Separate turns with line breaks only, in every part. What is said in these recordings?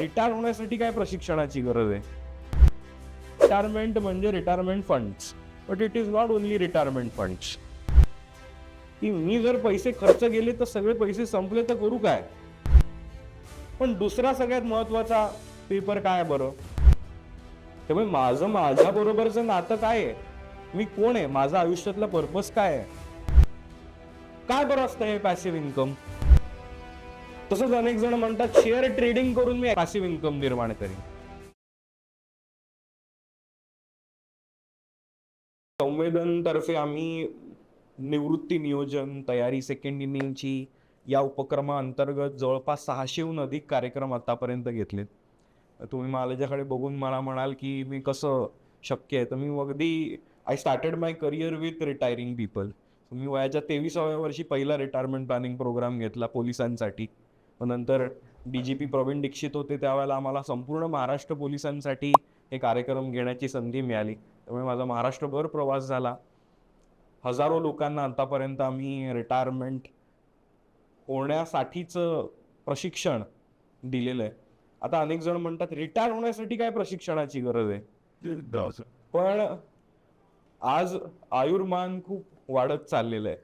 Retire होण्यासाठी काय प्रशिक्षणाची गरज आहे? रिटायरमेंट म्हणजे retirement funds but it is not only retirement funds की मी जर पैसे खर्च केले तर सगळे पैसे संपले तर करू काय? पण दुसरा सगळ्यात महत्त्वाचा पेपर काय आहे बरं? त्यामुळे माझं माझ्या बरोबरचं नातं काय आहे? मी कोण आहे? माझा आयुष्यातला पर्पज काय आहे? काय बरं असतं हे पॅसिव्ह इन्कम तसंच अनेक जण म्हणतात शेअर ट्रेडिंग करून मी पॅसिव्ह इन्कम निर्माण करेन. संवेदन तर्फे आम्ही निवृत्ती नियोजन तयारी सेकंड इनिंगची या उपक्रमाअंतर्गत जवळपास सहाशेहून अधिक कार्यक्रम आतापर्यंत घेतलेत. तुम्ही माझ्याकडे बघून मला म्हणाल की मी कसं शक्य आहे तर मी अगदी I started my career with retiring people मी वयाच्या तेविसाव्या वर्षी पहिला रिटायरमेंट प्लॅनिंग प्रोग्राम घेतला पोलिसांसाठी. मग नंतर D G P Praveen Dixit होते त्यावेळेला आम्हाला संपूर्ण महाराष्ट्र पोलिसांसाठी हे कार्यक्रम घेण्याची संधी मिळाली. त्यामुळे माझा महाराष्ट्रभर प्रवास झाला. हजारो लोकांना आतापर्यंत आम्ही रिटायरमेंट होण्यासाठीचं प्रशिक्षण दिलेलं आहे. आता अनेक जण म्हणतात रिटायर होण्यासाठी काय प्रशिक्षणाची गरज आहे? पण आज आयुर्मान खूप वाढत चाललेलं आहे.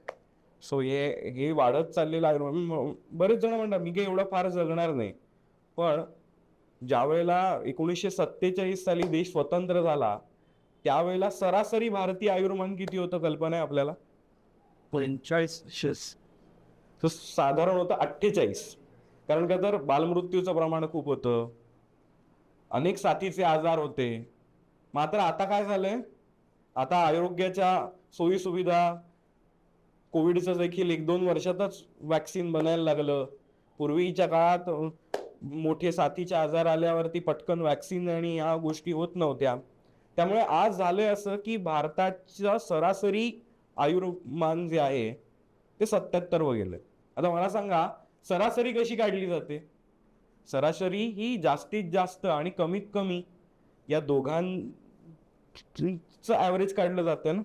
सो हे हे वाढत चाललेलं म- बरेच जण म्हणतात मी काही एवढं फार जगणार नाही. पण ज्या वेळेला एकोणीसशे सत्तेचाळीस साली देश स्वतंत्र झाला त्यावेळेला सरासरी भारतीय आयुर्मान किती होतं कल्पना आहे आपल्याला?
पंचेचाळीस
तो साधारण होतं अठ्ठेचाळीस. कारण का तर बालमृत्यूचं प्रमाण खूप होतं. अनेक साथीचे आजार होते. मात्र आता काय झालंय? आता आरोग्याच्या सोयी सुविधा कोविडचं देखील एक दोन वर्षातच वॅक्सिन बनायला लागलं. पूर्वीच्या काळात मोठे साथीचे आजार आल्यावरती पटकन वॅक्सिन आणि ह्या गोष्टी होत नव्हत्या. त्यामुळे आज झालंय असं की भारताचा सरासरी आयुर्मान जे आहे ते सत्याहत्तर गेलं आता मला सांगा सरासरी कशी काढली जाते? सरासरी ही जास्तीत जास्त आणि कमीत कमी या दोघांचं ॲव्हरेज काढलं जातं ना?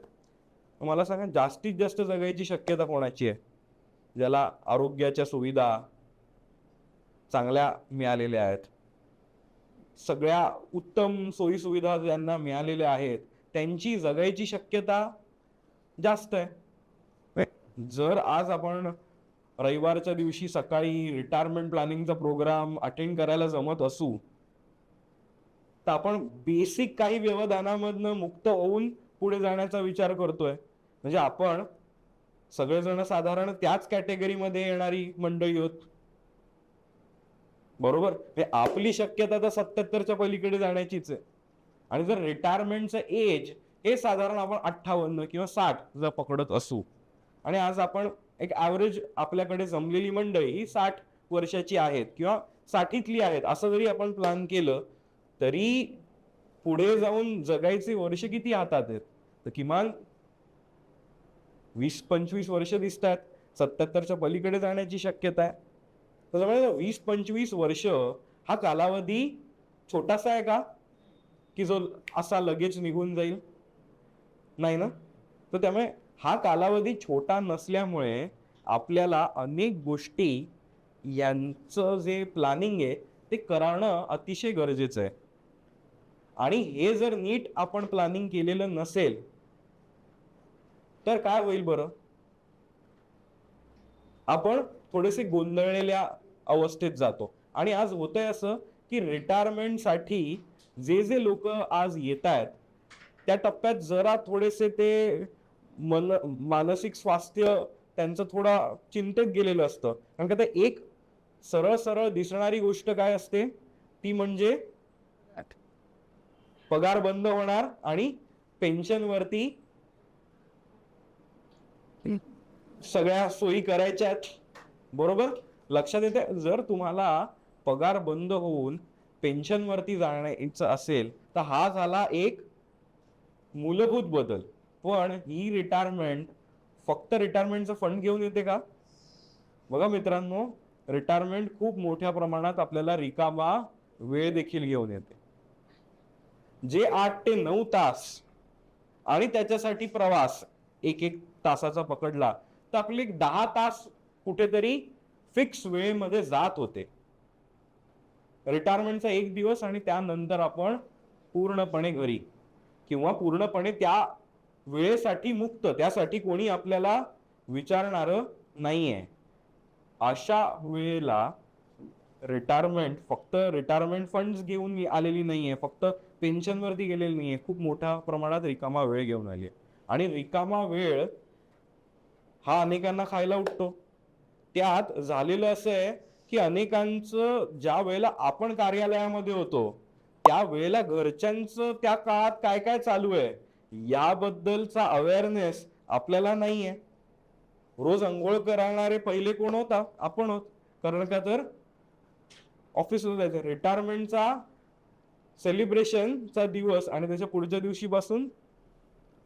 मला सांगा जास्तीत जास्त जगायची शक्यता कोणाची आहे? ज्याला आरोग्याच्या सुविधा चांगल्या मिळालेल्या आहेत. सगळ्या उत्तम सोयी सुविधा ज्यांना मिळालेल्या आहेत त्यांची जगायची शक्यता जास्त आहे. जर आज आपण रविवारच्या दिवशी सकाळी रिटायरमेंट प्लॅनिंगचा प्रोग्राम अटेंड करायला जमत असू तर आपण बेसिक काही व्यवधानामधनं मुक्त होऊन पुढे जाण्याचा विचार करतोय. म्हणजे आपण सगळेजण साधारण त्याच कॅटेगरीमध्ये येणारी मंडळी होत बरोबर? म्हणजे आपली शक्यता तर सत्याहत्तरच्या पलीकडे जाण्याचीच आहे. आणि जर रिटायरमेंटचं एज हे साधारण आपण अठ्ठावन्न किंवा साठ जर पकडत असू आणि आज आपण एक ॲव्हरेज आपल्याकडे जमलेली मंडळी ही साठ वर्षाची आहेत किंवा साठीतली आहेत असं जरी आपण प्लॅन केलं तरी पुढे जाऊन जगायचे वर्ष किती हातात आहेत? तर किमान वीस पंचवीस वर्ष दिसत आहेत सत्याहत्तरच्या पलीकडे जाण्याची शक्यता आहे. तर वीस पंचवीस वर्ष हा कालावधी छोटासा आहे का? की जो असा लगेच निघून जाईल? नाही ना? तर त्यामुळे हा कालावधी छोटा नसल्यामुळे आपल्याला अनेक गोष्टी यांचं जे प्लॅनिंग आहे ते करणं अतिशय गरजेचं आहे. आणि हे जर नीट आपण प्लॅनिंग केलेलं नसेल तर काय होईल बरं? आपण थोडेसे गोंधळलेल्या अवस्थेत जातो. आणि आज होतंय असं की रिटायरमेंटसाठी जे जे लोक आज येत आहेत त्या टप्प्यात जरा थोडेसे ते मन मानसिक स्वास्थ्य त्यांचं थोडा चिंतेत गेलेलं असतं. कारण का ते एक सरळ सरळ दिसणारी गोष्ट काय असते? ती म्हणजे पगार बंद होणार आणि पेन्शनवरती सगळ्या सोयी करायच्या आहेत. बरोबर? लक्षात येते जर तुम्हाला पगार बंद होऊन पेन्शनवरती जाण्याचं असेल तर हा झाला एक मूलभूत बदल. पण ही रिटायरमेंट फक्त रिटायरमेंटचं फंड घेऊन येते का? बघा मित्रांनो रिटायरमेंट खूप मोठ्या प्रमाणात आपल्याला रिकामा वेळ देखील घेऊन येते. जे आठ ते नऊ तास आणि त्याच्यासाठी प्रवास एक एक तासाचा पकडला तर दहा तास कुठेतरी फिक्स वेळेमध्ये जात होते. रिटायरमेंटचा एक दिवस आणि त्यानंतर आपण पूर्णपणे घरी किंवा पूर्णपणे त्या वेळेसाठी मुक्त त्यासाठी कोणी आपल्याला विचारणार नाहीये. अशा वेळेला रिटायरमेंट फक्त रिटायरमेंट फंड घेऊन आलेली नाहीये फक्त पेन्शनवरती गेलेली नाहीये खूप मोठ्या प्रमाणात रिकामा वेळ घेऊन आली आहे आणि रिकामा वेळ हा अनेकांना खायला उठतो. त्यात झालेलं असं आहे की अनेकांचं ज्या वेळेला आपण कार्यालयामध्ये होतो त्या वेळेला घरच्यांचं त्या काळात काय काय चालू आहे याबद्दलचा अवेअरनेस आपल्याला नाही आहे रोज अंघोळ करणारे पहिले कोण होता? आपण होत. कारण का तर ऑफिसला जायचं. रिटायरमेंटचा सेलिब्रेशनचा दिवस आणि त्याच्या पुढच्या दिवशीपासून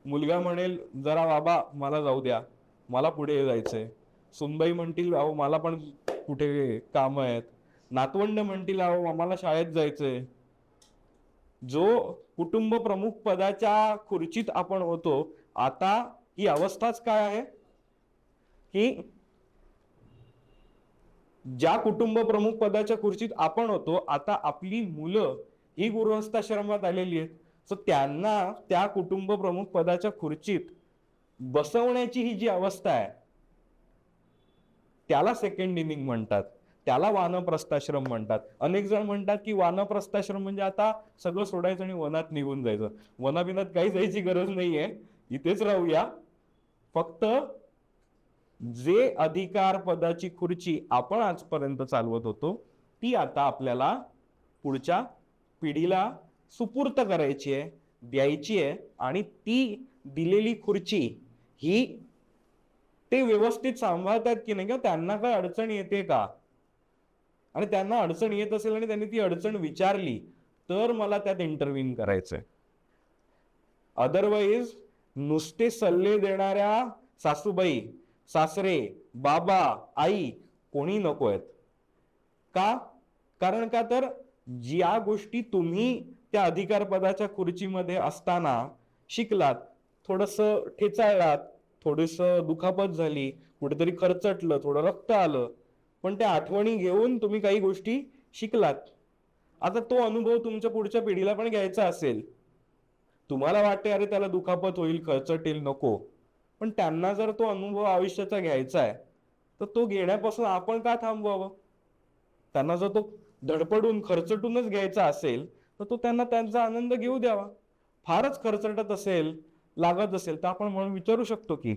मुलगा म्हणेल जरा बाबा मला जाऊ द्या. मला पुढे जायचंय. सुनबाई म्हणतील अहो मला पण कुठे काम आहेत. नातवंड म्हणतील अहो आम्हाला शाळेत जायचंय. जो कुटुंब प्रमुख पदाच्या खुर्चीत आपण होतो आता ही अवस्थाच काय आहे? की ज्या कुटुंब प्रमुख पदाच्या खुर्चीत आपण होतो आता आपली मुलं ही गृहस्थाश्रमात आलेली आहेत. सो त्यांना त्या कुटुंब प्रमुख पदाच्या खुर्चीत बसवण्याची ही जी अवस्था आहे त्याला सेकंड इनिंग म्हणतात त्याला वानप्रस्थाश्रम म्हणतात. अनेक जण म्हणतात की वानप्रस्थाश्रम म्हणजे आता सगळं सोडायचं आणि वनात निघून जायचं. वनाबिनात काही जायची गरज नाहीये. इथेच राहूया. फक्त जे अधिकार पदाची खुर्ची आपण आजपर्यंत चालवत होतो ती आता आपल्याला पुढच्या पिढीला सुपूर्त करायची आहे द्यायची आहे आणि ती दिलेली खुर्ची ही ते व्यवस्थित सांभाळतात की नाही किंवा त्यांना काय अडचण येते का? आणि त्यांना अडचण येत असेल आणि त्यांनी ती अडचण विचारली तर मला त्यात इंटरव्ह्यून करायचंय. अदरवाईज नुसते सल्ले देणाऱ्या सासूबाई सासरे बाबा आई कोणी नको आहेत. का? कारण का तर ज्या गोष्टी तुम्ही त्या अधिकार पदाच्या खुर्चीमध्ये असताना शिकलात थोडस ठेचाळलात थोडस दुखापत झाली कुठेतरी खरचटलं थोडं रक्त आलं पण त्या आठवणी घेऊन तुम्ही काही गोष्टी शिकलात. आता तो अनुभव तुमच्या पुढच्या पिढीला पण घ्यायचा असेल. तुम्हाला वाटते अरे त्याला दुखापत होईल खरचटेल नको. पण त्यांना जर तो अनुभव आयुष्याचा घ्यायचा आहे तर तो घेण्यापासून आपण का थांबवावं? त्यांना जर तो धडपडून खर्चटूनच घ्यायचा असेल तर तो त्यांना त्यांचा आनंद घेऊ द्यावा. फारच खर्चटत असेल लागत असेल तर आपण म्हणून विचारू शकतो की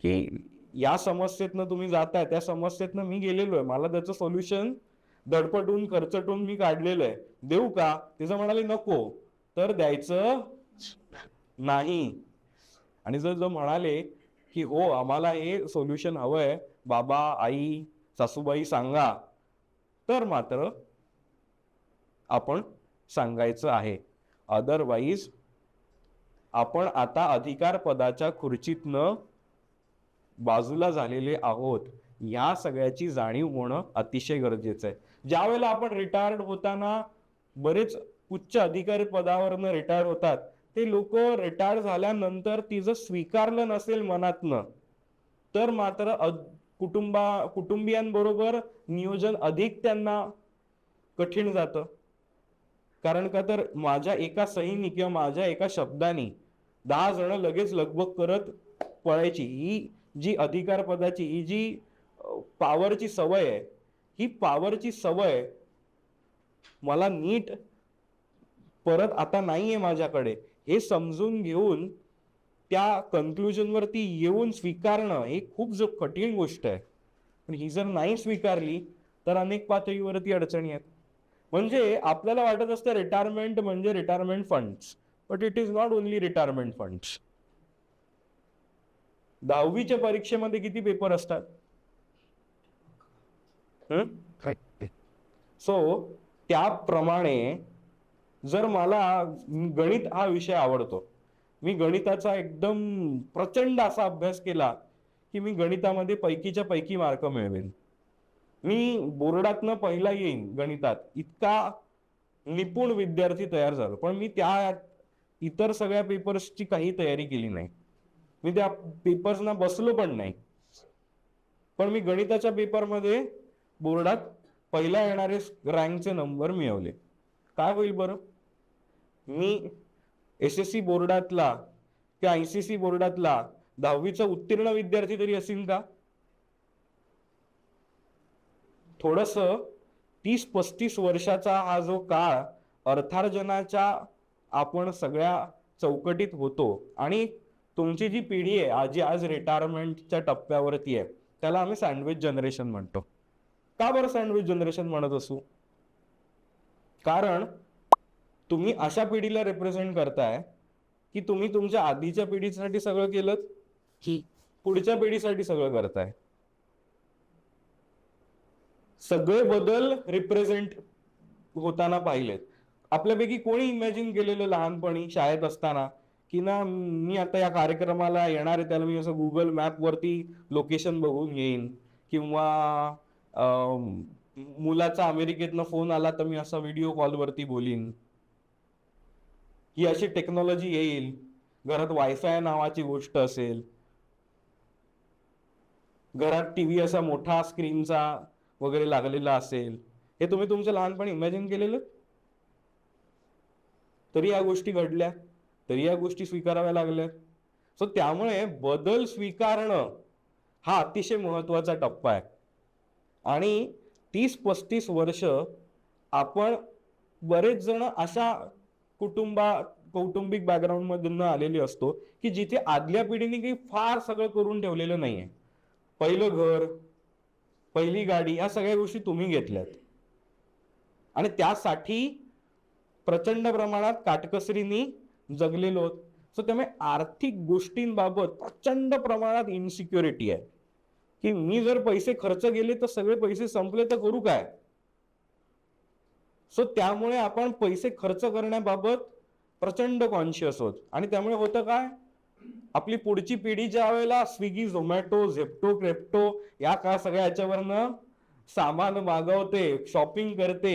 की या समस्येतनं तुम्ही जाताय त्या समस्येतनं मी गेलेलो आहे. मला त्याचं सोल्युशन दडपटून खर्चटून मी काढलेलं आहे. देऊ का? तिचं म्हणाले नको. तर द्यायचं नाही. आणि जर जर म्हणाले की हो आम्हाला हे सोल्युशन हवंय. बाबा आई सासूबाई सांगा. तर मात्र आपण सांगायचं आहे. अदरवाईज आपण आता अधिकार पदाच्या खुर्चीतनं बाजूला झालेले आहोत. या सगळ्याची जाणीव होणं अतिशय गरजेचं आहे. ज्या वेळेला आपण रिटायर्ड होताना बरेच उच्च अधिकारी पदावरनं रिटायर होतात ते लोक रिटायर झाल्यानंतर तिचं स्वीकारलं नसेल मनातनं तर मात्र अ- कुटुंबा कुटुंबियांबरोबर नियोजन अधिक त्यांना कठीण जातं. कारण का तर माझ्या एका सहीनी किंवा माझ्या एका शब्दानी दहा जण लगेच लगबग करत पळायची. ही जी अधिकार पदाची ही जी पॉवरची सवय आहे ही पॉवरची सवय मला नीट परत आता नाही आहे माझ्याकडे. हे समजून घेऊन त्या कन्क्लुजनवरती येऊन स्वीकारणं हे खूप जो कठीण गोष्ट आहे. पण ही जर नाही स्वीकारली तर अनेक पातळीवरती अडचणी आहेत. म्हणजे आपल्याला वाटत असतं रिटायरमेंट म्हणजे retirement funds but it is not only retirement funds दहावीच्या परीक्षेमध्ये किती पेपर असतात? सो त्याप्रमाणे जर मला गणित हा विषय आवडतो मी गणिताचा एकदम प्रचंड असा अभ्यास केला की मी गणितामध्ये पैकीच्या पैकी मार्क मिळवेन. मी बोर्डातनं पहिला येईन गणितात. इतका निपुण विद्यार्थी तयार झालो. पण मी त्या इतर सगळ्या पेपर्सची काही तयारी केली नाही. मी त्या पेपर्सना बसलो पण नाही. पण मी गणिताच्या पेपरमध्ये बोर्डात पहिला येणारे रँकचे नंबर मिळवले. काय होईल बरं? मी एस एस सी बोर्डातला किंवा आय सी सी बोर्डातला दहावीचा उत्तीर्ण विद्यार्थी तरी असेल का? थोडस तीस पस्तीस वर्षाचा हा जो काळ अर्थार्जनाच्या आपण सगळ्या चौकटीत होतो. आणि तुमची जी पिढी आहे आजी आज रिटायरमेंटच्या टप्प्यावरती आहे त्याला आम्ही सँडविच जनरेशन म्हणतो. का बरं सँडविच जनरेशन म्हणत असू? कारण तुम्ही अशा पिढीला रिप्रेझेंट करताय की तुम्ही तुमच्या आधीच्या पिढीसाठी सगळं केलं की. पुढच्या पिढीसाठी सगळं करताय. सगळे बदल रिप्रेझेंट होताना पाहिलेत. आपल्यापैकी कोणी इमॅजिन केलेलं लहानपणी शाळेत असताना की ना मी आता या कार्यक्रमाला येणार आहे त्याला मी असं गुगल मॅप वरती लोकेशन बघून येईन किंवा मुलाचा अमेरिकेतनं फोन आला तर मी असा व्हिडिओ कॉलवरती बोलीन. ही अशी टेक्नॉलॉजी येईल. घरात वायफाय नावाची गोष्ट असेल. घरात टीव्ही असा मोठा स्क्रीनचा वगैरे लागलेला असेल हे तुम्ही तुमचं लहानपणी इमॅजिन केलेलं? तरी या गोष्टी घडल्या तरी या गोष्टी स्वीकाराव्या लागल्या. सो त्यामुळे बदल स्वीकारणं हा अतिशय महत्त्वाचा टप्पा आहे. आणि तीस पस्तीस वर्ष आपण बरेच जण अशा कुटुंबा कौटुंबिक बॅकग्राऊंड मधून असतो की जिथे आदल्या पिढीने काही फार सगळं करून ठेवलेलं नाही आहे पहिलं घर पहिली गाडी या सगळ्या गोष्टी तुम्ही घेतल्यात. आणि त्यासाठी प्रचंड प्रमाणात काटकसरीनी जगलेलो आहोत. सो त्यामुळे आर्थिक गोष्टींबाबत प्रचंड प्रमाणात इन्सिक्युरिटी आहे. की मी जर पैसे खर्च केले तर सगळे पैसे संपले तर करू काय? सो त्यामुळे आपण पैसे खर्च करण्याबाबत प्रचंड कॉन्शियस होत आणि त्यामुळे होतं काय? आपली पुढची पिढी ज्या वेळेला स्विगी झोमॅटो झेप्टो क्रेप्टो या का सगळ्या याच्यावरनं सामान मागवते शॉपिंग करते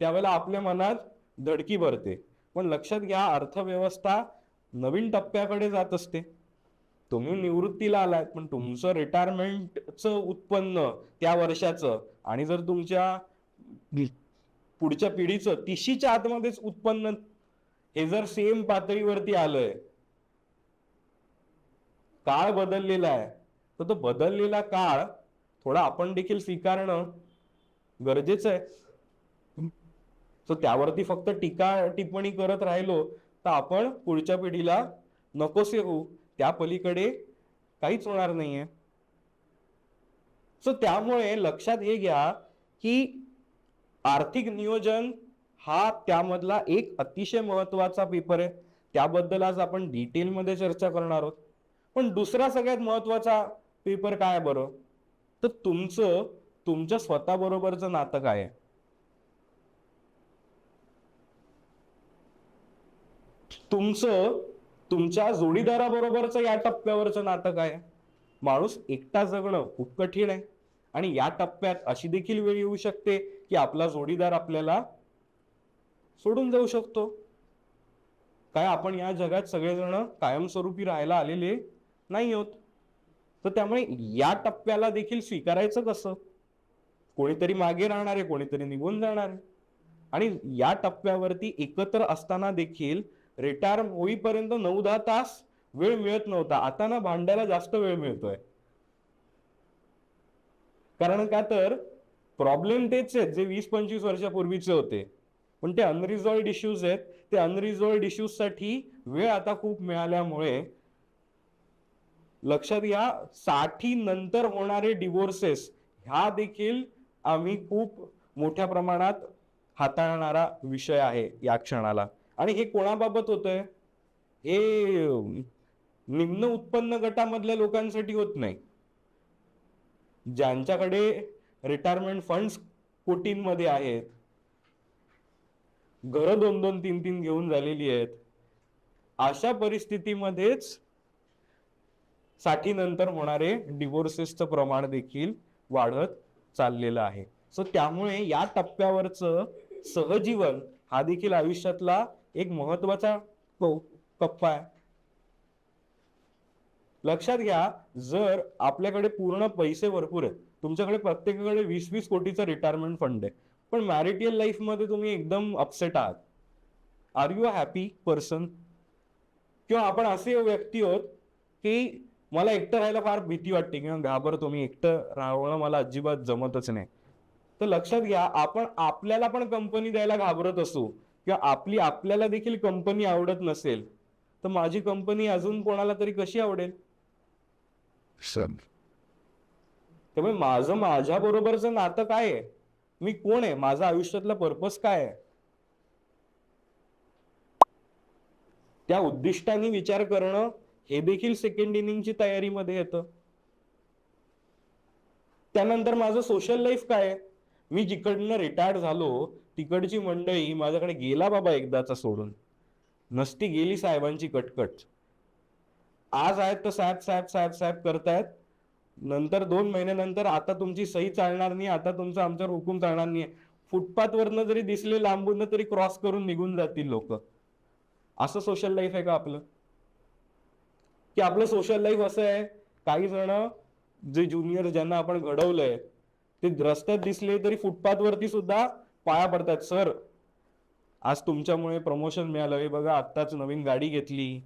त्यावेळेला आपल्या मनात धडकी भरते. पण लक्षात घ्या अर्थव्यवस्था नवीन टप्प्याकडे जात असते. तुम्ही निवृत्तीला आलात पण तुमचं रिटायरमेंटचं उत्पन्न त्या वर्षाचं आणि जर तुमच्या पुढच्या पिढीचं तिशीच्या आतमध्येच उत्पन्न हे जर सेम पातळीवरती आलंय काळ बदललेला आहे. तर तो बदललेला काळ थोडा आपण देखील स्वीकारणं गरजेचं आहे. सो त्यावरती फक्त टीका टिप्पणी करत राहिलो तर आपण पुढच्या पिढीला नकोसे होऊ. त्या पलीकडे काहीच होणार नाहीये. सो त्यामुळे लक्षात हे घ्या की आर्थिक नियोजन हा त्यामधला एक अतिशय महत्त्वाचा पेपर आहे. त्याबद्दल आज आपण डिटेलमध्ये चर्चा करणार आहोत. पण दुसरा सगळ्यात महत्त्वाचा पेपर काय आहे बरं? तर तुमचं तुमच्या स्वतःबरोबरचं नातं काय आहे? तुमचं तुमच्या जोडीदाराबरोबरचं या टप्प्यावरचं नातं काय आहे? माणूस एकटा जगणं खूप कठीण आहे. आणि या टप्प्यात अशी देखील वेळ येऊ शकते की आपला जोडीदार आपल्याला सोडून जाऊ शकतो. काय आपण या जगात सगळेजण कायमस्वरूपी राहायला आलेले नाही होत. तर त्यामुळे या टप्प्याला देखील स्वीकारायचं कसं? कोणीतरी मागे राहणार आहे कोणीतरी निघून जाणार आहे. आणि या टप्प्यावरती एकत्र असताना देखील रिटायर होईपर्यंत नऊ दहा तास वेळ मिळत नव्हता. आता ना भांडायला जास्त वेळ मिळतोय. कारण का तर प्रॉब्लेम तेच आहेत जे वीस पंचवीस वर्षापूर्वीचे होते. पण ते अनरिझॉल्ड इश्यूज आहेत. ते अनरिझॉल्ड इश्यूजसाठी वेळ आता खूप मिळाल्यामुळे लक्षात घ्या साठी नंतर होणारे डिवोर्सेस ह्या देखील आम्ही खूप मोठ्या प्रमाणात हाताळणारा विषय आहे या क्षणाला. आणि हे कोणाबाबत होतंय? हे निम्न उत्पन्न गटामधल्या लोकांसाठी होत नाही. ज्यांच्याकडे रिटायरमेंट फंड्स कोटींमध्ये आहेत घरं दोन दोन तीन तीन घेऊन झालेली आहेत अशा परिस्थितीमध्येच साठी नंतर होणारे डिवोर्सेसचं प्रमाण देखील वाढत चाललेलं आहे. सो त्यामुळे या टप्प्यावरचं सहजीवन हा देखील आयुष्यातला एक महत्त्वाचा टप्पा आहे. लक्षात घ्या जर आपल्याकडे पूर्ण पैसे भरपूर आहेत तुमच्याकडे प्रत्येकाकडे वीस वीस कोटीचा रिटायरमेंट फंड आहे पण मॅरिटियल लाईफमध्ये तुम्ही एकदम अपसेट आहात. Are you a happy person किंवा आपण असे व्यक्ती आहोत की मला एकटं राहायला फार भीती वाटते किंवा घाबरतो मी एकटं राहणं मला अजिबात जमतच नाही. तर लक्षात घ्या आपण आपल्याला पण कंपनी द्यायला घाबरत असू किंवा आपली आपल्याला देखील कंपनी आवडत नसेल तर माझी कंपनी अजून कोणाला तरी कशी आवडेल?
सर.
त्यामुळे माझं माझ्या बरोबरचं नातं काय आहे? मी कोण आहे? माझा आयुष्यातला पर्पज काय आहे? त्या उद्दिष्टाने विचार करणं हे देखील सेकंड इनिंगची तयारीमध्ये येतं. त्यानंतर माझं सोशल लाईफ काय मी जिकडनं रिटायर्ड झालो तिकडची मंडळी माझ्याकडे गेला बाबा एकदाचा सोडून. नसती गेली साहेबांची कटकट. आज आहेत तर साहेब साहेब साहेब साहेब करतायत. नंतर दोन महिन्यानंतर आता तुमची सही चालणार नाही आता तुमचं आमच्यावर हुकूम चालणार नाही. फुटपाथ वरनं जरी दिसले लांबून तरी क्रॉस करून निघून जातील लोक. असं सोशल लाईफ आहे का आपलं? की आपलं सोशल लाईफ असं आहे. काही जण जे ज्युनियर ज्यांना आपण घडवलंय ते रस्त्यात दिसले तरी फुटपाथ वरती सुद्धा पाया पडतात. सर आज तुमच्यामुळे प्रमोशन मिळालं. हे बघा आत्ताच नवीन गाडी घेतली.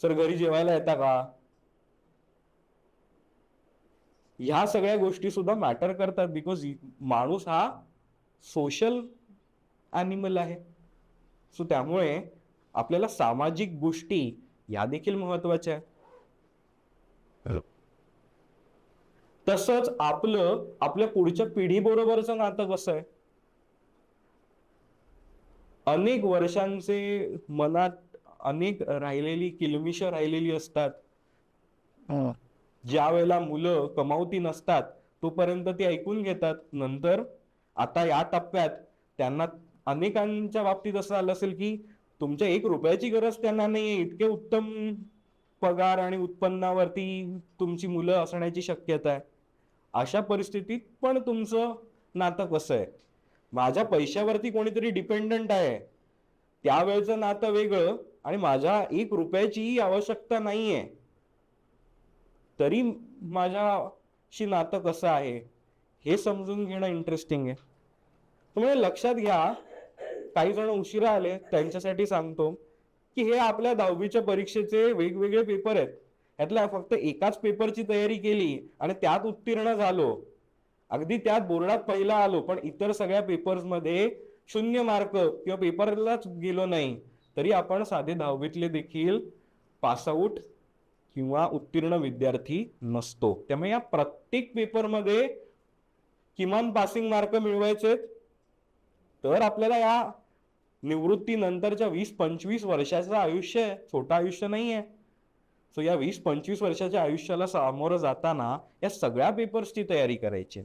सर घरी जेवायला येता का? ह्या सगळ्या गोष्टी सुद्धा मॅटर करतात बिकॉज माणूस हा सोशल ॲनिमल आहे. सो त्यामुळे आपल्याला सामाजिक गोष्टी या देखील महत्त्वाच्या आहे तसंच आपलं आपल्या पुढच्या पिढी बरोबरचं नातं कसं आहे? अनेक वर्षांचे मनात अनेक राहिलेली किलमिश राहिलेली असतात. ज्या वेळेला मुलं कमावती नसतात तोपर्यंत ते ऐकून घेतात. नंतर आता या टप्प्यात त्यांना अनेकांच्या बाबतीत असं आलं असेल की तुमच्या एक रुपयाची गरज त्यांना नाही इतके उत्तम पगार आणि उत्पन्नावरती तुमची मुलं असण्याची शक्यता आहे. अशा परिस्थितीत पण तुमचं नातं कसं आहे? माझ्या पैशावरती कोणीतरी डिपेंडंट आहे. त्यावेळेचं नातं वेगळं आणि माझ्या एक रुपयाचीही आवश्यकता नाही आहे तरी माझ्याशी नातं कसं आहे? हे समजून घेणं इंटरेस्टिंग आहे. तुम्ही लक्षात घ्या काही जण उशिरा आले त्यांच्यासाठी सांगतो की हे आपल्या दहावीच्या परीक्षेचे वेगवेगळे पेपर आहेत. यातल्या फक्त एकाच पेपरची तयारी केली आणि त्यात उत्तीर्ण झालो. अगदी त्यात बोर्डात पहिला आलो पण इतर सगळ्या पेपर्समध्ये शून्य मार्क किंवा पेपरलाच गेलो नाही. तरी आपण साधे दहावीतले देखील पासआउट किंवा उत्तीर्ण विद्यार्थी नसतो. त्यामुळे या प्रत्येक पेपरमध्ये किमान पासिंग मार्क मिळवायचे तर आपल्याला या निवृत्तीनंतरच्या वीस पंचवीस वर्षाचं आयुष्य आहे. छोटं आयुष्य नाही आहे. सो या वीस पंचवीस वर्षाच्या आयुष्याला सामोरं जाताना या सगळ्या पेपर्सची तयारी करायची.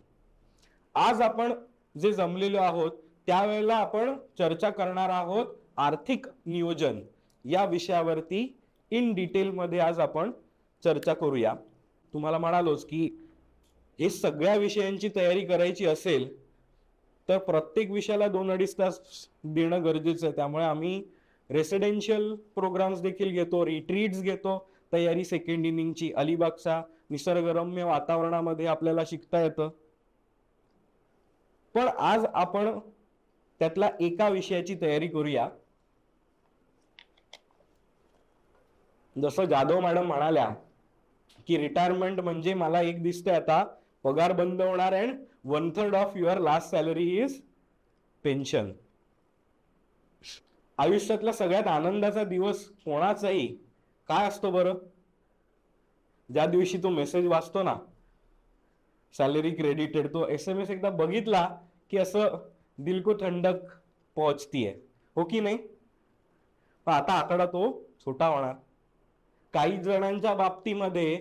आज आपण जे जमलेलो आहोत त्यावेळेला आपण चर्चा करणार आहोत आर्थिक नियोजन. या विषयावरती इन डिटेलमध्ये आज आपण चर्चा करूया. तुम्हाला म्हणालोच की हे सगळ्या विषयांची तयारी करायची असेल तर प्रत्येक विषयाला दोन अडीच तास देणं गरजेचं आहे. त्यामुळे आम्ही रेसिडेन्शियल प्रोग्राम्स देखील घेतो रिट्रीट्स घेतो. तयारी सेकंड इनिंगची अलिबागचा निसर्गरम्य वातावरणामध्ये आपल्याला शिकता येतं. पण आज आपण त्यातला एका विषयाची तयारी करूया. जसं जाधव मॅडम म्हणाल्या की रिटायरमेंट म्हणजे मला एक दिसतंय आता पगार बंद होणार and one third of your last salary is pension आयुष्यातला सगळ्यात आनंदाचा दिवस कोणाचाही? काय असतो बरं? ज्या दिवशी तो मेसेज वाचतो ना सॅलरी क्रेडिटेड तो एस एम एस एकदा बघितला की असं दिल को थंडक पोहोचतीये. हो की नाही? पण आता आकडा तो छोटा होणार. काही जणांच्या बाबतीमध्ये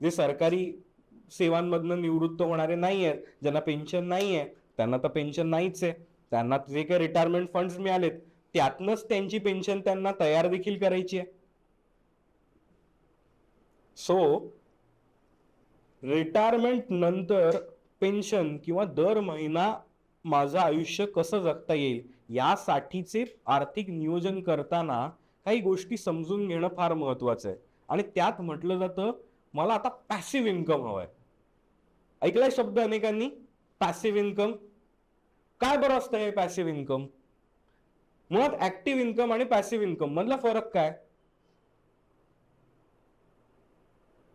जे सरकारी सेवांमधनं निवृत्त होणारे नाही आहेत ज्यांना पेन्शन नाही आहे त्यांना तर पेन्शन नाहीच आहे. त्यांना जे काही रिटायरमेंट फंड्स मिळालेत त्यातनंच त्यांची पेन्शन त्यांना तयार देखील करायची आहे. सो रिटायरमेंट नंतर पेन्शन किंवा दर महिना माझं आयुष्य कसं जगता येईल यासाठीचे आर्थिक नियोजन करताना काही गोष्टी समजून घेणं फार महत्वाचं आहे. आणि त्यात म्हटलं जातं मला आता पॅसिव्ह इन्कम हवं आहे ऐकलाय शब्द अनेकांनी? पॅसिव्ह इन्कम काय बरं असतं हे पॅसिव्ह इन्कम मुळात ऍक्टिव्ह इन्कम आणि पॅसिव्ह इन्कम मधला फरक काय?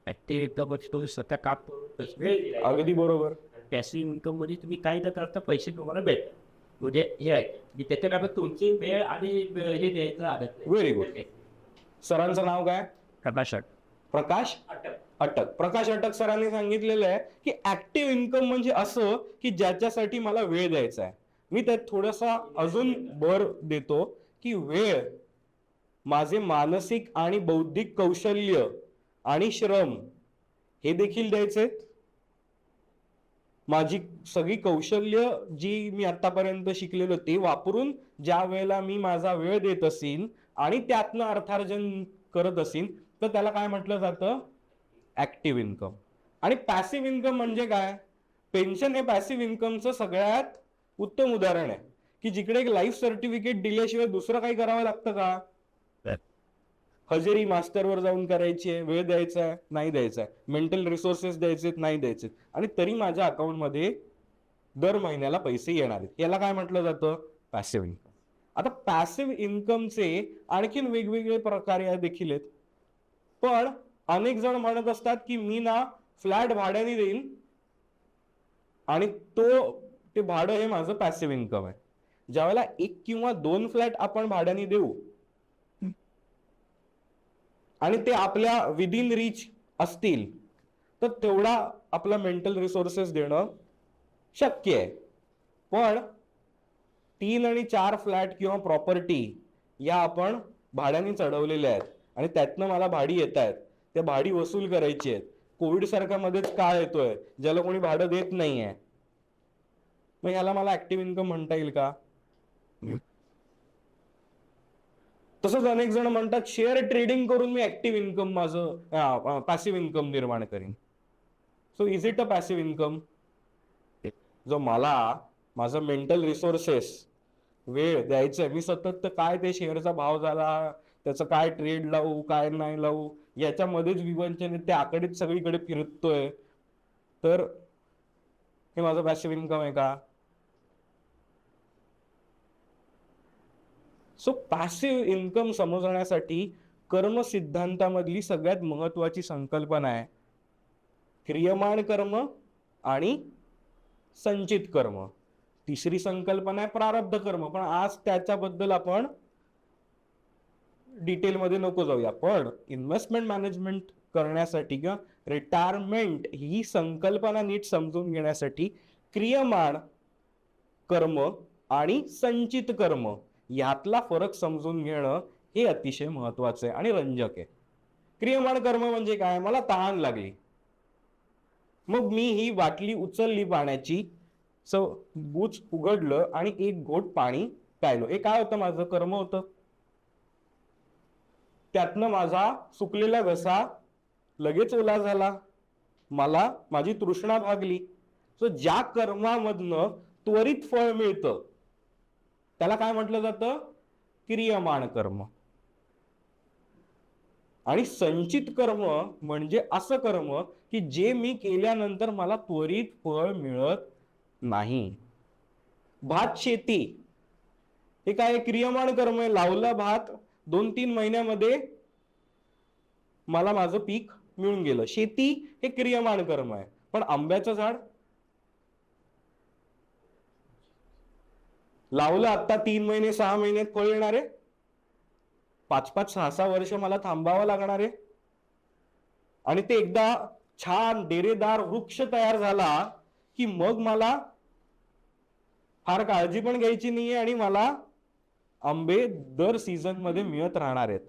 ऍक्टिव्ह इन्कम तुम्ही स्वतः काम.
अगदी बरोबर.
पॅसिव्ह इन्कममध्ये तुम्ही काही न करता पैसे तुम्हाला भेटतात. म्हणजे हे आहे. की त्याच्यात आता तुमची वेळ आणि हे द्यायचं आदत नाही.
Very good. सरांचं नाव काय?
कर्नाटक
प्रकाश? अटक अटक. प्रकाश अटक सरांनी सांगितलेलं आहे की ऍक्टिव्ह इन्कम म्हणजे असं की ज्याच्यासाठी मला वेळ द्यायचा आहे. मी त्यात थोडासा अजून भर देतो की वेळ माझे मानसिक आणि बौद्धिक कौशल्य आणि श्रम हे देखील द्यायचे माझी सगळी कौशल्य जी मी आतापर्यंत शिकलेलो ते वापरून ज्या वेळेला मी माझा वेळ देत असेन आणि त्यातनं अर्थार्जन करत असीन तर त्याला काय म्हटलं जातं? Active income. आणि पॅसिव्ह इन्कम म्हणजे काय? पेन्शन हे पॅसिव्ह इन्कमचं सगळ्यात उत्तम उदाहरण आहे. की जिकडे एक लाईफ सर्टिफिकेट दिल्याशिवाय दुसरं काही करावं लागतं का? हजेरी मास्टरवर जाऊन करायची आहे वेळ द्यायचा आहे नाही द्यायचा आहे. मेंटल रिसोर्सेस द्यायचे नाही द्यायचे आणि तरी माझ्या अकाउंटमध्ये दर महिन्याला पैसे येणार आहेत. याला काय म्हटलं जातं? Passive income. आता पॅसिव्ह इन्कमचे आणखीन वेगवेगळे प्रकार या देखील आहेत. पण अनेक जण म्हणत असतात की मी ना फ्लॅट भाड्याने देईन आणि तो ते भाडं हे माझं पॅसिव्ह इन्कम आहे. ज्यावेळेला एक किंवा दोन फ्लॅट आपण भाड्याने देऊ आणि ते आपल्या विदिन रीच असतील तर तेवढा आपला मेंटल रिसोर्सेस देणं शक्य आहे. पण तीन आणि चार फ्लॅट किंवा प्रॉपर्टी या आपण भाड्याने चढवलेल्या आहेत आणि त्यातनं मला भाडी येत आहेत त्या भाडी वसूल करायची आहेत. कोविड सारखा मध्येच काळ येतोय. ज्याला कोणी भाडं देत नाहीये. मग ह्याला मला ऍक्टिव्ह इन्कम म्हणता येईल का? तसंच अनेक जण म्हणतात शेअर ट्रेडिंग करून मी ऍक्टिव्ह इन्कम माझं पॅसिव्ह इन्कम निर्माण करीन. So is it a passive income जो मला माझं मेंटल रिसोर्सेस वेळ द्यायचं मी सतत तर काय ते शेअरचा भाव झाला त्याचं काय ट्रेड लावू काय नाही लावू याच्यामध्येच विवंचन आहे, ते आकडेच सगळीकडे फिरतोय. तर हे माझं पॅसिव्ह इन्कम आहे का? सो पॅसिव्ह इन्कम समजण्यासाठी कर्म सिद्धांतामधली सगळ्यात महत्वाची संकल्पना आहे. क्रियमाण कर्म आणि संचित कर्म. तिसरी संकल्पना आहे प्रारब्ध कर्म. पण आज त्याच्याबद्दल आपण डिटेलमध्ये नको जाऊया. पण इन्व्हेस्टमेंट मॅनेजमेंट करण्यासाठी किंवा रिटायरमेंट ही संकल्पना नीट समजून घेण्यासाठी क्रियमाण कर्म आणि संचित कर्म यातला फरक समजून घेणं हे अतिशय महत्वाचं आहे आणि रंजक आहे. क्रियमाण कर्म म्हणजे काय? मला तहान लागली. मग मी ही बाटली उचलली पाण्याची सो बूच उघडलं आणि एक घोट पाणी प्यायलो. हे काय होतं? माझं कर्म होतं. त्यातनं माझा सुकलेला घसा लगेच ओला झाला. मला माझी तृष्णा भागली. सो ज्या कर्मामधनं त्वरित फळ मिळतं त्याला काय म्हटलं जातं? क्रियमाण कर्म. आणि संचित कर्म म्हणजे असं कर्म की जे मी केल्यानंतर मला त्वरित फळ मिळत नाही. भात शेती. हे काय क्रियमाण कर्म आहे? लावला भात दोन तीन महिन्यामध्ये मला माझं पीक मिळून गेलं. शेती हे क्रियमाण कर्म आहे. पण आंब्याचं झाड? लावलं आता तीन महिने सहा महिन्यात फळ येणार आहे. पाच पाच सहा सहा वर्ष मला थांबावं लागणार आहे. आणि ते एकदा छान डेरेदार वृक्ष तयार झाला की मग मला फार काळजी पण घ्यायची नाहीये आणि मला आंबे दर सीझनमध्ये मिळत राहणार आहेत.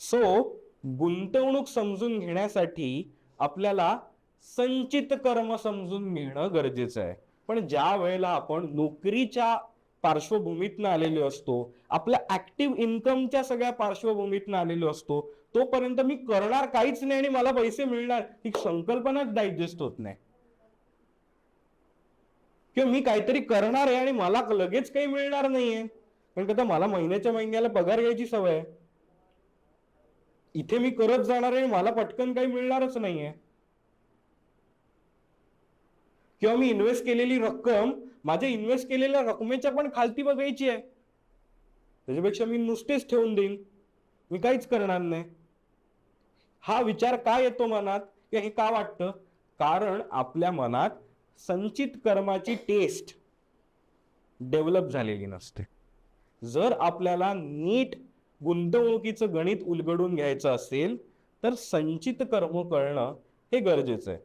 सो गुंतवणूक समजून घेण्यासाठी आपल्याला संचित कर्म समजून घेणं गरजेचं आहे. पण ज्या वेळेला आपण नोकरीच्या पार्श्वभूमीतनं आलेलो असतो आपल्या ऍक्टिव्ह इन्कमच्या सगळ्या पार्श्वभूमीतनं आलेलो असतो तोपर्यंत मी करणार काहीच नाही आणि मला पैसे मिळणार ही संकल्पनाच डायजेस्ट होत नाही. किंवा मी काहीतरी करणार आहे आणि मला लगेच काही मिळणार नाहीये. कारण का तर मला महिन्याच्या महिन्याला पगार घ्यायची सवय आहे. इथे मी करत जाणार आहे मला पटकन काही मिळणारच नाहीये. किंवा मी इन्व्हेस्ट केलेली रक्कम माझ्या इन्व्हेस्ट केलेल्या रकमेच्या पण खालती बघायची आहे. त्याच्यापेक्षा मी नुसतेच ठेवून देईन. मी काहीच करणार नाही. हा विचार का येतो मनात? हे का वाटतं? कारण आपल्या मनात संचित कर्माची टेस्ट डेव्हलप झालेली नसते. जर आपल्याला नीट गुंतवणुकीचं गणित उलगडून घ्यायचं असेल तर संचित कर्म कळणं हे गरजेचं आहे.